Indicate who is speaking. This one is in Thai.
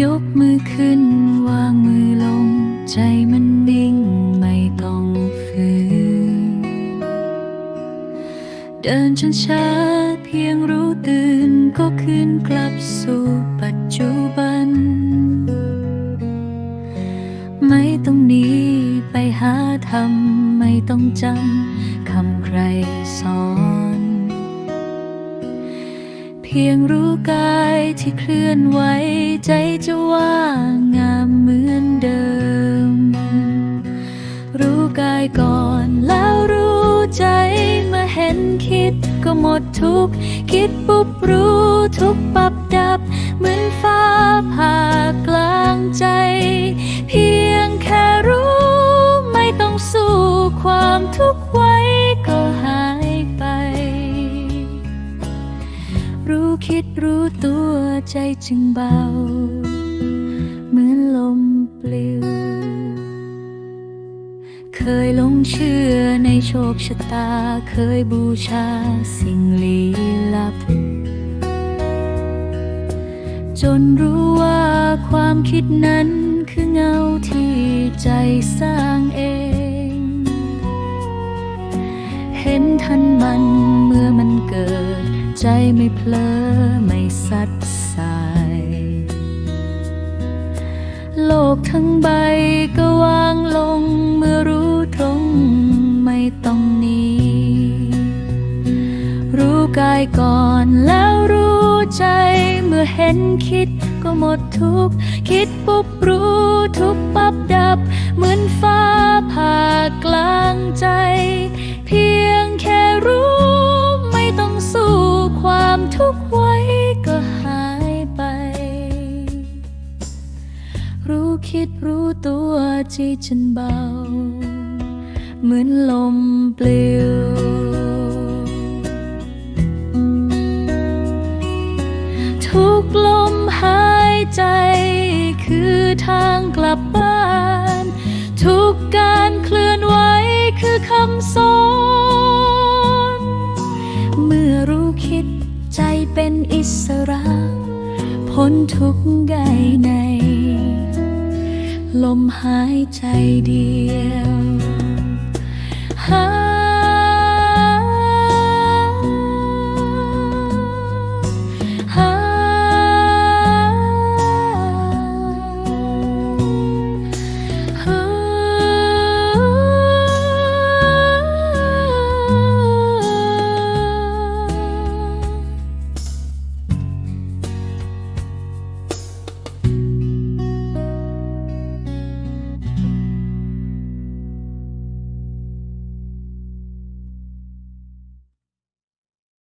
Speaker 1: ยกมือขึ้นวางมือลง ใจมันนิ่งไม่ต้องฝืน เดินช้าช้าเพียงรู้ตื่นก็คืนกลับสู่ปัจจุบัน ไม่ต้องหนีไปหาทำไม่ต้องจำคำใครสอน พียงรู้กายที่เคลื่อนไหวใจจะว่างงามเหมือนเดิม รู้กายก่อนแล้วรู้ใจมื่อเห็นคิดก็หมดทุกคิดปุ๊บรู้ทุกปับดับ เหมือนฟ้าผ่ากลางใจ เพียงแค่รู้ไม่ต้องสู้ความทุกข์ ตัวใจจึงเบา เหมือนลมปลิว เคยหลงเชื่อในโชคชะตา เคยบูชาสิ่งลี้ลับ จนรู้ว่าความคิดนั้นคือเงาที่ใจสร้างเอง ห็นทันมันเมื่อมันเกิด ใจไม่เพลอไม่สัดสาย โลกทั้งใบก็วางลงเมื่อรู้ตรงไม่ต้องหนีรู้กายก่อนแล้วรู้ใจเมื่อเห็นคิดก็หมดทุก คิดปุ๊บรู้ทุกปับดับเหมือนฟ้ รู้คิดรู้ตัวจีฉันเบา เหมือนลมปลิว ทุกลมหายใจคือทางกลับบ้าน ทุกการเคลื่อนไหวคือคำสอนเมื่อรู้คิดใจเป็นอิสระ พ้นทุกข์ใดใน ลมหายใจเดียวหา